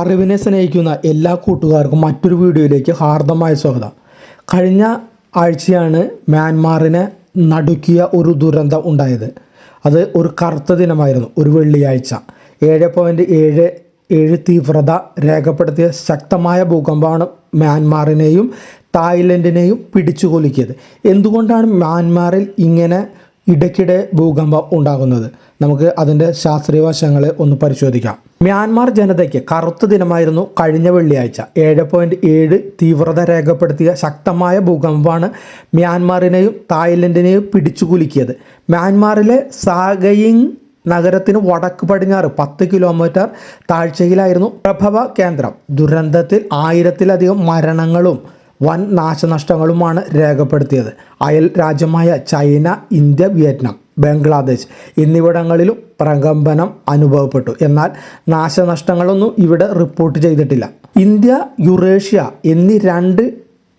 അറിവിനെ സ്നേഹിക്കുന്ന എല്ലാ കൂട്ടുകാർക്കും മറ്റൊരു വീഡിയോയിലേക്ക് ഹാർദമായ സ്വാഗതം. കഴിഞ്ഞ ആഴ്ചയാണ് മ്യാൻമാറിനെ നടുക്കിയ ഒരു ദുരന്തം ഉണ്ടായത്. അത് ഒരു കറുത്ത ദിനമായിരുന്നു ഒരു വെള്ളിയാഴ്ച. ഏഴ് പോയിന്റ് ഏഴ് ഏഴ് തീവ്രത രേഖപ്പെടുത്തിയ ശക്തമായ ഭൂകമ്പമാണ് മ്യാൻമാറിനെയും തായ്ലൻഡിനെയും പിടിച്ചു കൊലിക്കിയത് എന്തുകൊണ്ടാണ് മ്യാൻമാറിൽ ഇങ്ങനെ ഇടയ്ക്കിടെ ഭൂകമ്പം ഉണ്ടാകുന്നത്. നമുക്ക് അതിന്റെ ശാസ്ത്രീയ വശങ്ങൾ ഒന്ന് പരിശോധിക്കാം. മ്യാൻമാർ ജനതയ്ക്ക് കറുത്ത ദിനമായിരുന്നു കഴിഞ്ഞ വെള്ളിയാഴ്ച. ഏഴ് പോയിന്റ് ഏഴ് തീവ്രത രേഖപ്പെടുത്തിയ ശക്തമായ ഭൂകമ്പമാണ് മ്യാൻമാറിനെയും തായ്ലൻഡിനെയും പിടിച്ചുകുലുക്കിയത് മ്യാൻമാറിലെ സാഗയിങ് നഗരത്തിന് വടക്ക് പടിഞ്ഞാറ് പത്ത് കിലോമീറ്റർ താഴ്ചയിലായിരുന്നു പ്രഭവ കേന്ദ്രം. ദുരന്തത്തിൽ ആയിരത്തിലധികം മരണങ്ങളും വൻ നാശനഷ്ടങ്ങളുമാണ് രേഖപ്പെടുത്തിയത്. അയൽ രാജ്യമായ ചൈന ഇന്ത്യ വിയറ്റ്നാം ബംഗ്ലാദേശ് എന്നിവിടങ്ങളിലും പ്രകമ്പനം അനുഭവപ്പെട്ടു. എന്നാൽ നാശനഷ്ടങ്ങളൊന്നും ഇവിടെ റിപ്പോർട്ട് ചെയ്തിട്ടില്ല. ഇന്ത്യ യുറേഷ്യ എന്നീ രണ്ട്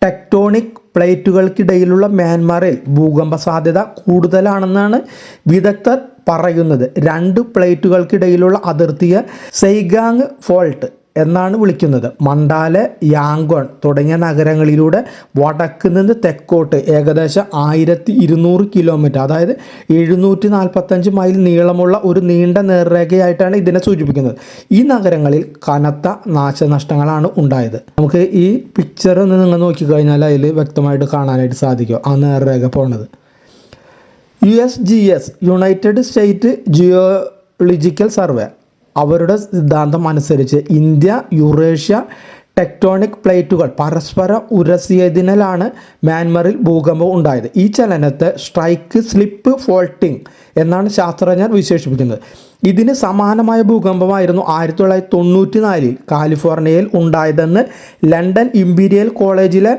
ടെക്ടോണിക് പ്ലേറ്റുകൾക്കിടയിലുള്ള മ്യാൻമാറിൽ ഭൂകമ്പ സാധ്യത കൂടുതലാണെന്നാണ് വിദഗ്ധർ പറയുന്നത്. രണ്ട് പ്ലേറ്റുകൾക്കിടയിലുള്ള അതിർത്തിയ സെയ്ഗാങ് ഫോൾട്ട് എന്നാണ് വിളിക്കുന്നത്. മണ്ടാല യാങ്കോൺ തുടങ്ങിയ നഗരങ്ങളിലൂടെ വടക്ക് നിന്ന് തെക്കോട്ട് ഏകദേശം ആയിരത്തി ഇരുന്നൂറ് കിലോമീറ്റർ അതായത് എഴുന്നൂറ്റി നാൽപ്പത്തഞ്ച് മൈൽ നീളമുള്ള ഒരു നീണ്ട നേർരേഖയായിട്ടാണ് ഇതിനെ സൂചിപ്പിക്കുന്നത്. ഈ നഗരങ്ങളിൽ കനത്ത നാശനഷ്ടങ്ങളാണ് ഉണ്ടായത്. നമുക്ക് ഈ പിക്ചർ ഒന്ന് നിങ്ങൾ നോക്കിക്കഴിഞ്ഞാൽ അതിൽ വ്യക്തമായിട്ട് കാണാനായിട്ട് സാധിക്കും ആ നേർരേഖ പോണത്. U S G S United State Geological Survey അവരുടെ സിദ്ധാന്തം അനുസരിച്ച് ഇന്ത്യ യുറേഷ്യ ടെക്ടോണിക് പ്ലേറ്റുകൾ പരസ്പരം ഉരസിയതിനാലാണ് മ്യാൻമറിൽ ഭൂകമ്പം ഉണ്ടായത്. ഈ ചലനത്തെ സ്ട്രൈക്ക് സ്ലിപ്പ് ഫോൾട്ടിംഗ് എന്നാണ് ശാസ്ത്രജ്ഞർ വിശേഷിപ്പിക്കുന്നത്. ഇതിന് സമാനമായ ഭൂകമ്പമായിരുന്നു ആയിരത്തി തൊള്ളായിരത്തി തൊണ്ണൂറ്റി നാലിൽ കാലിഫോർണിയയിൽ ഉണ്ടായതെന്ന് ലണ്ടൻ ഇമ്പീരിയൽ കോളേജിലെ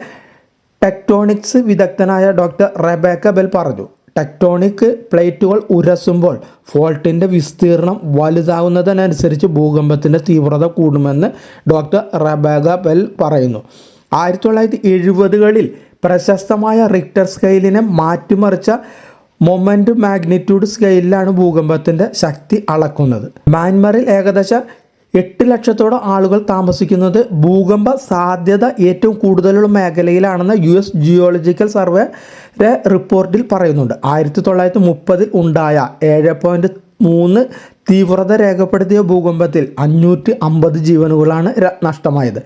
ടെക്ടോണിക്സ് വിദഗ്ധനായ ഡോക്ടർ റെബേക്ക ബെൽ പറഞ്ഞു. ടെക്ടോണിക് പ്ലേറ്റുകൾ ഉരസുമ്പോൾ ഫോൾട്ടിന്റെ വിസ്തീർണം വലുതാകുന്നതിനനുസരിച്ച് ഭൂകമ്പത്തിന്റെ തീവ്രത കൂടുമെന്ന് ഡോക്ടർ റബേഗ ബെൽ പറയുന്നു. ആയിരത്തി തൊള്ളായിരത്തി എഴുപതുകളിൽ പ്രശസ്തമായ റിക്ടർ സ്കെയിലിനെ മാറ്റിമറിച്ച മൊമെന്റ് മാഗ്നിറ്റ്യൂഡ് സ്കെയിലിലാണ് ഭൂകമ്പത്തിന്റെ ശക്തി അളക്കുന്നത്. മ്യാൻമറിൽ ഏകദേശം എട്ട് ലക്ഷത്തോളം ആളുകൾ താമസിക്കുന്നത് ഭൂകമ്പ സാധ്യത ഏറ്റവും കൂടുതലുള്ള മേഖലയിലാണെന്ന് യു എസ് ജിയോളജിക്കൽ സർവേ റിപ്പോർട്ടിൽ പറയുന്നുണ്ട്. ആയിരത്തി തൊള്ളായിരത്തി മുപ്പതിൽ ഉണ്ടായ ഏഴ് പോയിന്റ് മൂന്ന് തീവ്രത രേഖപ്പെടുത്തിയ ഭൂകമ്പത്തിൽ അഞ്ഞൂറ്റി അമ്പത് ജീവനുകളാണ് നഷ്ടമായത്.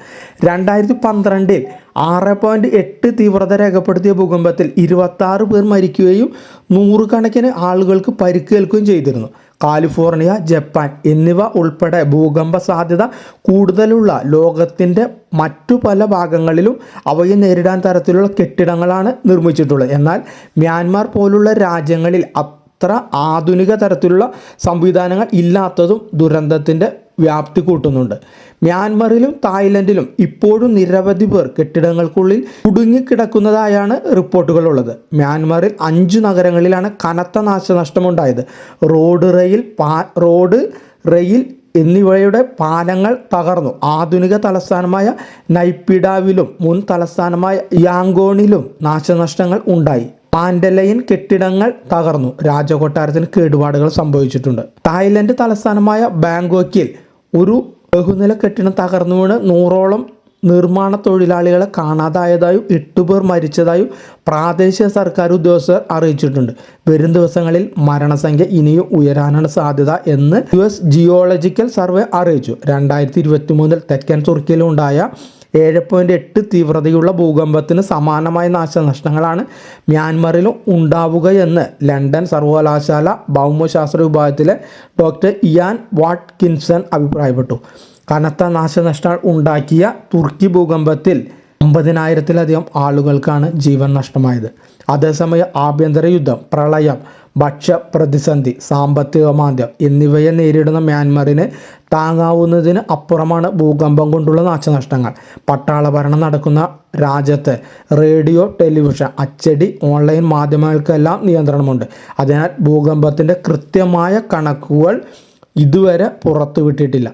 രണ്ടായിരത്തി പന്ത്രണ്ടിൽ ആറ് പോയിന്റ് എട്ട് തീവ്രത രേഖപ്പെടുത്തിയ ഭൂകമ്പത്തിൽ ഇരുപത്താറ് പേർ മരിക്കുകയും നൂറുകണക്കിന് ആളുകൾക്ക് പരിക്കേൽക്കുകയും ചെയ്തിരുന്നു. കാലിഫോർണിയ ജപ്പാൻ എന്നിവ ഉൾപ്പെടെ ഭൂകമ്പ സാധ്യത കൂടുതലുള്ള ലോകത്തിന്റെ മറ്റു പല ഭാഗങ്ങളിലും അവയെ നേരിടാൻ തരത്തിലുള്ള കെട്ടിടങ്ങളാണ് നിർമ്മിച്ചിട്ടുള്ളത്. എന്നാൽ മ്യാൻമാർ പോലുള്ള രാജ്യങ്ങളിൽ അത്ര ആധുനിക തരത്തിലുള്ള സംവിധാനങ്ങൾ ഇല്ലാത്തതും ദുരന്തത്തിന്റെ വ്യാപ്തി കൂട്ടുന്നുണ്ട്. മ്യാൻമറിലും തായ്ലൻഡിലും ഇപ്പോഴും നിരവധി പേർ കെട്ടിടങ്ങൾക്കുള്ളിൽ കുടുങ്ങിക്കിടക്കുന്നതായാണ് റിപ്പോർട്ടുകളുള്ളത്. മ്യാൻമറിൽ അഞ്ചു നഗരങ്ങളിലാണ് കനത്ത നാശനഷ്ടമുണ്ടായത്. റോഡ് റെയിൽ പാ റോഡ് റെയിൽ എന്നിവയുടെ പാലങ്ങൾ തകർന്നു. ആധുനിക തലസ്ഥാനമായ നൈപ്പിഡാവിലും മുൻ തലസ്ഥാനമായ യാങ്കോണിലും നാശനഷ്ടങ്ങൾ ഉണ്ടായി. പാൻഡലയിൻ കെട്ടിടങ്ങൾ തകർന്നു. രാജകൊട്ടാരത്തിന് കേടുപാടുകൾ സംഭവിച്ചിട്ടുണ്ട്. തായ്ലൻഡ് തലസ്ഥാനമായ ബാങ്കോക്കിൽ ഒരു ബഹുനില കെട്ടിടം തകർന്നു വീണ് നൂറോളം നിർമ്മാണ തൊഴിലാളികളെ കാണാതായതായും എട്ടുപേർ മരിച്ചതായും പ്രാദേശിക സർക്കാർ ഉദ്യോഗസ്ഥർ അറിയിച്ചിട്ടുണ്ട്. വരും ദിവസങ്ങളിൽ മരണസംഖ്യ ഇനിയും ഉയരാനാണ് സാധ്യത എന്ന് യു എസ് ജിയോളജിക്കൽ സർവേ അറിയിച്ചു. രണ്ടായിരത്തി ഇരുപത്തി മൂന്നിൽ തെക്കൻ തുർക്കിയിലുണ്ടായ ഏഴ് പോയിന്റ് എട്ട് തീവ്രതയുള്ള ഭൂകമ്പത്തിന് സമാനമായ നാശനഷ്ടങ്ങളാണ് മ്യാൻമറിലും ഉണ്ടാവുകയെന്ന് ലണ്ടൻ സർവകലാശാല ഭൗമശാസ്ത്ര വിഭാഗത്തിലെ ഡോക്ടർ ഇയാൻ വാട്ട്കിൻസൺ അഭിപ്രായപ്പെട്ടു. കനത്ത നാശനഷ്ടങ്ങൾ ഉണ്ടാക്കിയ തുർക്കി ഭൂകമ്പത്തിൽ അമ്പതിനായിരത്തിലധികം ആളുകൾക്കാണ് ജീവൻ നഷ്ടമായത്. അതേസമയം ആഭ്യന്തര യുദ്ധം പ്രളയം ഭക്ഷ്യ പ്രതിസന്ധി സാമ്പത്തിക മാന്ദ്യം എന്നിവയെ നേരിടുന്ന മ്യാൻമറിന് താങ്ങാവുന്നതിന് അപ്പുറമാണ് ഭൂകമ്പം കൊണ്ടുള്ള നാശനഷ്ടങ്ങൾ. പട്ടാള ഭരണം നടക്കുന്ന രാജ്യത്ത് റേഡിയോ ടെലിവിഷൻ അച്ചടി ഓൺലൈൻ മാധ്യമങ്ങൾക്കെല്ലാം നിയന്ത്രണമുണ്ട്. അതിനാൽ ഭൂകമ്പത്തിന്റെ കൃത്യമായ കണക്കുകൾ ഇതുവരെ പുറത്തുവിട്ടിട്ടില്ല.